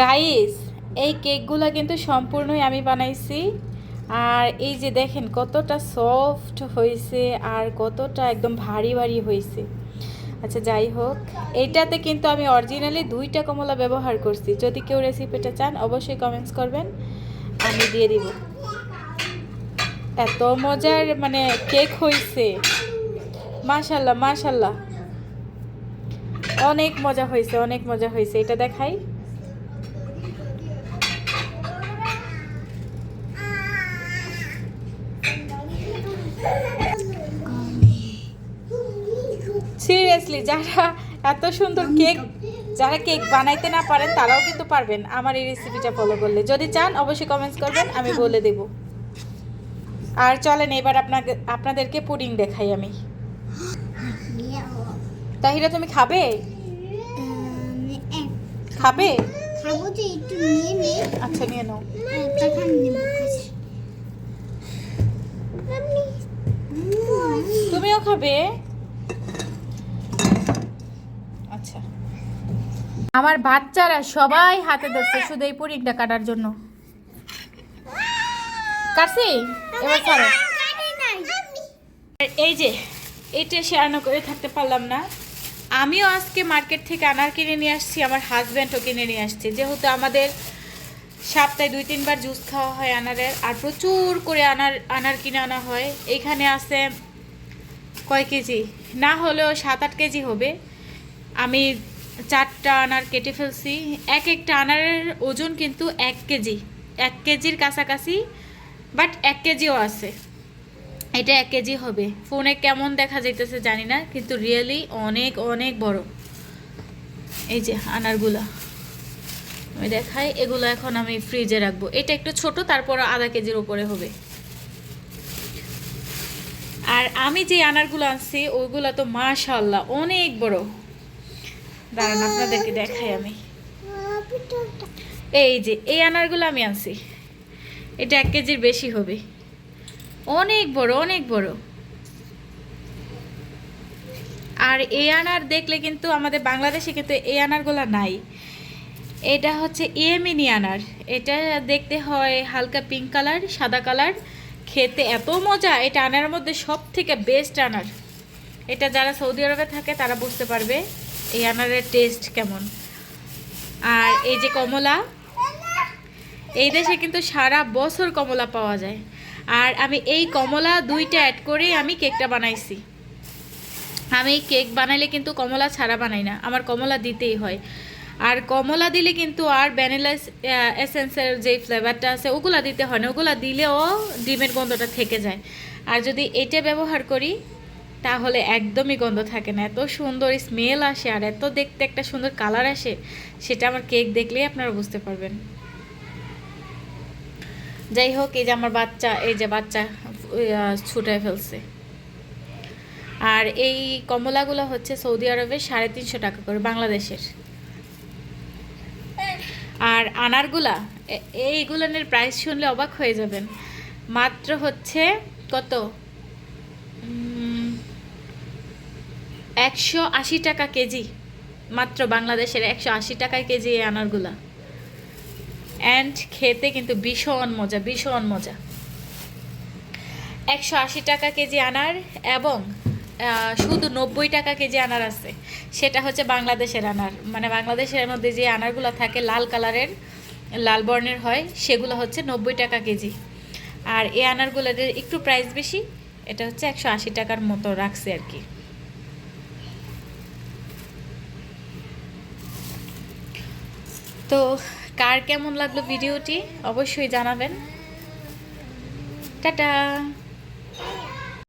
Guys এই কেকগুলো কিন্তু সম্পূর্ণই আমি বানাইছি। আর এই যে দেখেন, কতটা সফট হয়েছে আর কতটা একদম ভারী ভারী হয়েছে আচ্ছা যাই হোক এইটাতে কিন্তু আমি অরিজিনালি দুইটা কমলা ব্যবহার করছি। যদি কেউ রেসিপিটা চান, অবশ্যই কমেন্টস করবেন। আমি দিয়ে দিব। এত মজার মানে কেক হয়েছে মাশাল্লাহ মাশাল্লাহ। অনেক মজা হয়েছে অনেক মজা হয়েছে এটা দেখাই। সিরিয়াসলি যারা এত সুন্দর কেক যারা কেক বানাইতে না পারেন তারাও কিন্তু পারবেন আমার এই রেসিপিটা ফলো করলে। যদি চান অবশ্যই কমেন্টস করবেন আমি বলে দেব। আর চলেন এবার আপনাকে আপনাদেরকে পুডিং দেখাই আমি। তাহিরা তুমি খাবে? খাবে? খাব তো একটু নিয়ে নে। আচ্ছা নিয়ে নাও। খাবে? আচ্ছা। আমার বাচ্চারা সবাই হাতে ধরছে, শুধু এই পুরিংটা কাটার জন্য। কাটছি এবার ছাড়ো। এই যে শেয়ার না করে থাকতে পারলাম না। আমিও আজকে মার্কেট থেকে আনার কিনে নিয়ে আসছি, আমার হাজব্যান্ডও কিনে নিয়ে আসছে। যেহেতু আমাদের সপ্তাহে দুই, তিনবার জুস খাওয়া হয় আনারের, আর প্রচুর করে আনার আনার কিনে আনা হয়। এইখানে আছে কয় কেজি? না হলেও সাত আট কেজি হবে। আমি চারটা আনার কেটে ফেলছি। এক একটা আনারের ওজন কিন্তু এক কেজি। এক কেজির কাছাকাছি বাট এক কেজিও আছে। এটা এক কেজি হবে। ফোনে কেমন দেখা যাইতেছে জানি না, কিন্তু রিয়েলি অনেক অনেক বড়। এই যে আনারগুলা। আমি দেখাই, এগুলো এখন আমি ফ্রিজে রাখব। এটা একটু ছোট তারপর আধা কেজির উপরে হবে। আর আমি যে আনারগুলো আনছি, ওইগুলো তো মাশাল্লাহ অনেক বড়। দাঁড়ান, আপনাদেরকে দেখাই আমি। এই যে, এই আনারগুলো আমি আনছি। এটা এক কেজির বেশি হবে। অনেক বড় অনেক বড়। আর এই আনার দেখলে কিন্তু আমাদের বাংলাদেশে কিন্তু এই আনারগুলো নাই। এটা হচ্ছে ইয়েমিনি আনার। এটা দেখতে হয় হালকা পিঙ্ক কালার সাদা কালার খেতে এত মজা এটা আনার মধ্যে সব থেকে বেস্ট আনার। এটা যারা সৌদি আরবে থাকে, তারা বুঝতে পারবে এই আনারের টেস্ট কেমন। আর এই যে কমলা, এই দেশে কিন্তু সারা বছর কমলা পাওয়া যায়। আর আমি এই কমলা দুইটা অ্যাড করে আমি কেকটা বানাইছি। আমি কেক বানাইলে কিন্তু কমলা ছাড়া বানাই না। আমার কমলা দিতেই হয়। আর কমলা দিলে কিন্তু আর ভ্যানিলা এসেন্সের যে ফ্লেভারটা আছে, ওগুলা দিতে হয় না। ওগুলা দিলেও ডিমের গন্ধটা থেকে যায়। আর যদি এটা ব্যবহার করি, তাহলে একদমই গন্ধ থাকে না। এত সুন্দর স্মেল আসে আর এত দেখতে একটা সুন্দর কালার আসে, সেটা আমার কেক দেখলেই আপনারা বুঝতে পারবেন। যাই হোক, এই যে আমার বাচ্চা, এই যে বাচ্চা ছুটে ফেলছে। আর এই কমলাগুলো হচ্ছে সৌদি আরবের সাড়ে তিনশো টাকা করে, বাংলাদেশের। আর আনারগুলা এইগুলোনের প্রাইস শুনলে অবাক হয়ে যাবেন। মাত্র হচ্ছে কত? একশো আশি টাকা কেজি। মাত্র বাংলাদেশের একশো আশি টাকায় কেজি এই আনারগুলা। অ্যান্ড খেতে কিন্তু ভীষণ মজা ভীষণ মজা। একশো আশি টাকা কেজি আনার এবং শুধু নব্বই টাকা কেজি আনার আছে। সেটা হচ্ছে বাংলাদেশের আনার। মানে বাংলাদেশের মধ্যে যে আনারগুলো থাকে, লাল কালারের, লাল বর্ণের হয়, সেগুলো হচ্ছে নব্বই টাকা কেজি। আর এই আনারগুলোর একটু প্রাইস বেশি, এটা হচ্ছে একশো আশি টাকার মতো রাখছে আর কি। তো কার কেমন লাগল ভিডিওটি, অবশ্যই জানাবেন। টাটা!